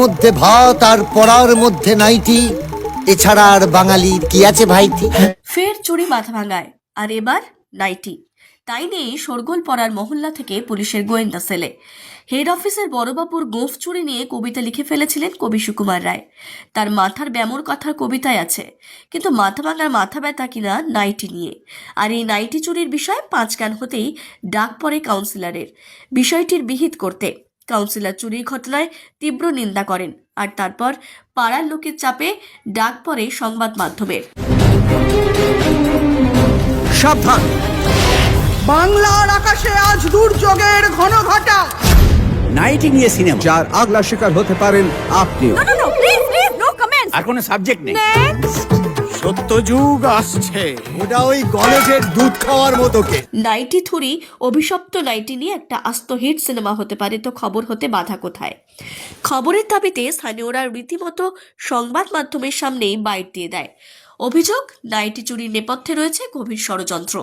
মধ্যে ভাত আর পড়ার মধ্যে নাইটি। এছাড়া আর বাঙালির কি আছে ভাইটি? ফের চুরি মাথা ভাঙায়, আর এবার নাইটি। তাই নিয়ে শোরগোল পড়ার মহল্লা থেকে পুলিশের গোয়েন্দা সেলে। হেড অফিসের বড়বাবুর গোঁফ চুরি নিয়ে কবিতা লিখে ফেলেছিলেন কবি সুকুমার রায়। তার মাথার ব্যামোর কথার কবিতায় আছে, কিন্তু মাথা ভাঙার মাথা ব্যথা কিনা নাইটি নিয়ে। আর এই নাইটি চুরির বিষয়ে পাঁচ গান হতেই ডাক পড়ে কাউন্সিলরের। বিষয়টির বিহিত করতে কাউন্সিলর চুরির ঘটনায় তীব্র নিন্দা করেন আর তারপর পাড়ার লোকের চাপে ডাক পড়ে সংবাদ মাধ্যমে। সাবধান। বাংলার আকাশে আজ দুর্যোগের ঘন ঘটা নাইটি নিয়ে সিনেমা। যার আগলা শিকার হতে পারেন আপনিও। Comments. আর কোনো সাবজেক্ট নেই. সত্য যুগ আসছে। ওটা ওই গণেশের দুধ খাওয়ার মতো কে? নাইটি থুরি অভিশপ্ত নাইটি নিয়ে একটা আস্ত হিট সিনেমা হতে পারে তো খবর হতে বাধা কোথায়? খবরের দাবিতে স্থানীয়রা রীতিমতো সংবাদ মাধ্যমের সামনেই বাইট দিয়ে দেয়। অভিযোগ নাইটি চুরির নেপথ্যে রয়েছে গভীর ষড়যন্ত্র।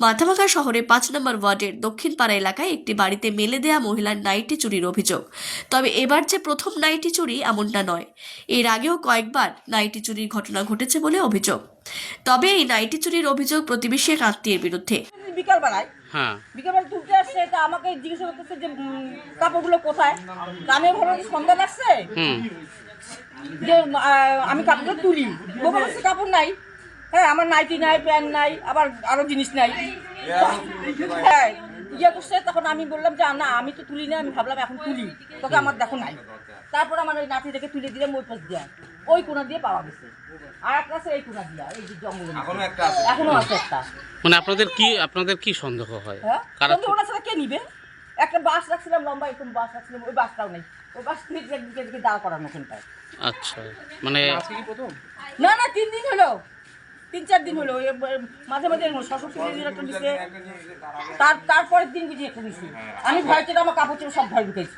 মাথাভাঙা শহরে পাঁচ নম্বর ওয়ার্ডের দক্ষিণ পাড়া এলাকায় একটি বাড়িতে মেলে দেয়া মহিলার নাইটি চুরির অভিযোগ। তবে এবার যে প্রথম নাইটি চুরি এমনটা নয়। এর আগেও কয়েকবার নাইটি চুরির ঘটনা ঘটেছে বলে অভিযোগ। তবে এই নাইটি চুরির অভিযোগ প্রতিবেশী এক আত্মীয়ের বিরুদ্ধে। বিকাল বেলায় হ্যাঁ। বিকালবেলা তুলতে আসছে তা আমাকে জিজ্ঞাসা করতেছে যে কাপড়গুলো কোথায়? আমি ভালো সন্ধ্যা লাগছে? হুম। যে আমি কাপড় তুলি। কাপড় নাই। হ্যাঁ আমার নাইটি নাই প্যান্ট নাই আবার আরও জিনিস নাই। হ্যাঁ ইয়ে করছে তখন আমি বললাম যে না আমি তো তুলি না আমি ভাবলাম এখন তুলি। তোকে আমার দেখো নাই। তারপর আমার ওই নাতি দেখে তুলে দিলাম ওই পাশ দিয়ে। ওই কোনা দিয়ে পাওয়া গেছে। আর একটা আছে এই কোনা দিয়া এই যে জঙ্গলের এখনও একটা এখনও আছে একটা। মানে আপনাদের কি আপনাদের কি সন্দেহ হয়? হ্যাঁ? কারা কিন্তু ওনার সাথে কে নিবে? একটা বাস রাখছিলাম লম্বা এরকম বাস রাখছিলাম ওই বাসটাও নেই। ওই বাস থেকে দিকে দাঁড় করানো ওখানটায় আচ্ছা মানে না না তিন দিন হলো। তিন চার দিন হলো। মাঝে মাঝে শ্বশুর একটা দিছে তার তারপরের দিন বুঝি একটা দিছি আমি ভয় থেকে আমার কাপড় চোপড় সব ভয় ঢুকেছি।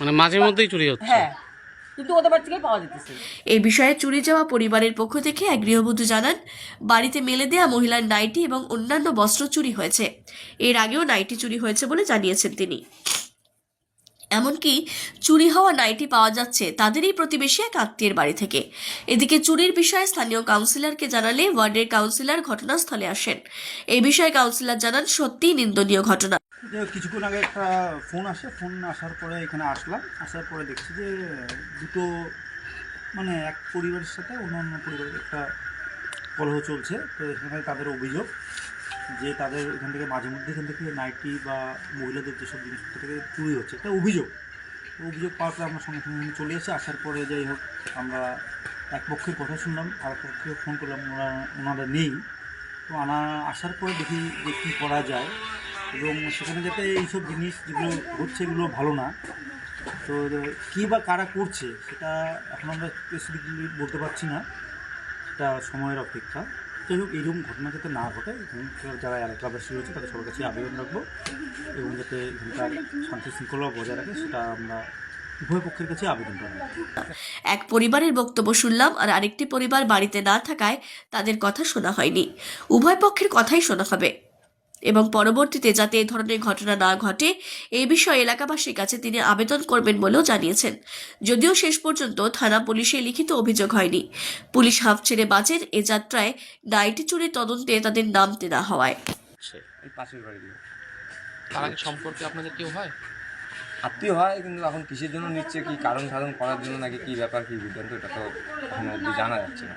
মানে মাঝে মধ্যেই চুরি হচ্ছে? হ্যাঁ কিন্তু ওদের বাড়ি থেকেই পাওয়া যেতেছে। এই বিষয়ে চুরি যাওয়া পরিবারের পক্ষ থেকে এক গৃহবধূ জানান বাড়িতে মেলে দেয়া মহিলার নাইটি এবং অন্যান্য বস্ত্র চুরি হয়েছে। এর আগেও নাইটি চুরি হয়েছে বলে জানিয়েছেন তিনি। এমনকি চুরি হওয়া নাইটি পাওয়া যাচ্ছে তাদেরই প্রতিবেশী এক আত্মীয়ের বাড়ি থেকে। এদিকে চুরির বিষয়ে স্থানীয় কাউন্সিলরকে জানালে ওয়ার্ডের কাউন্সিলর ঘটনাস্থলে আসেন। এই বিষয়ে কাউন্সিলর জানান, সত্যিই নিন্দনীয় ঘটনা। কিছুক্ষণ আগে একটা ফোন আসে। ফোন আসার পরে এখানে আসলাম। আসার পরে দেখছি যে দুটো মানে এক পরিবারের সাথে অন্য অন্য পরিবারের একটা কলহ চলছে। তো এখানে তাদের অভিযোগ। যে তাদের এখান থেকে মাঝে মধ্যে এখান থেকে নাইটি বা মহিলাদের যেসব জিনিসপত্র থেকে চুরি হচ্ছে, একটা অভিযোগ। অভিযোগ পাওয়ার পরে আমরা সঙ্গে সঙ্গে চলে এসে আসার পরে যাই হোক, আমরা এক পক্ষের কথা শুনলাম, আর পক্ষে ফোন করলাম ওনারা ওনারা নেই। তো আনা, আসার পরে দেখি যে কী করা যায়। এবং সেখানে যাতে এইসব জিনিস যেগুলো হচ্ছে এগুলো ভালো না। তো কী বা কারা করছে, সেটা এখন আমরা স্পেসিফিকলি বলতে পারছি না। সেটা সময়ের অপেক্ষা। যাই হোক এইরকম ঘটনা যাতে না ঘটে যারা এলাকাবাসী রয়েছে তাদের সবার কাছে আবেদন রাখব এবং যাতে এখানকার শান্তি শৃঙ্খলা বজায় রাখে, সেটা আমরা আবেদন এক পরিবারের বক্তব্য শুনলাম আর আরেকটি পরিবার বাড়িতে না থাকায় তাদের কথা শোনা হয়নি। উভয় পক্ষের কথাই শোনা হবে। এবং পরবর্তীতে যাতে এ ধরনের ঘটনা না ঘটে এই বিষয়ে এলাকাবাসীর কাছে তিনি আবেদন করবেন বলেও জানিয়েছেন। যদিও শেষ পর্যন্ত থানা পুলিশে লিখিত অভিযোগ হয়নি। পুলিশ হাফ ছেড়ে বাজের এ যাত্রায় নাইটি চুরির তদন্তে তাদের নামতে না হওয়ায়। তার আগে সম্পর্কে আপনাদের কেউ হয়? আত্মীয় হয় কিন্তু এখন কিসের জন্য নিচ্ছে কি কারণ সাধন করার জন্য নাকি কি ব্যাপার কি বিদ্যান্ত এটা তো এখন অব্দি জানা যাচ্ছে না।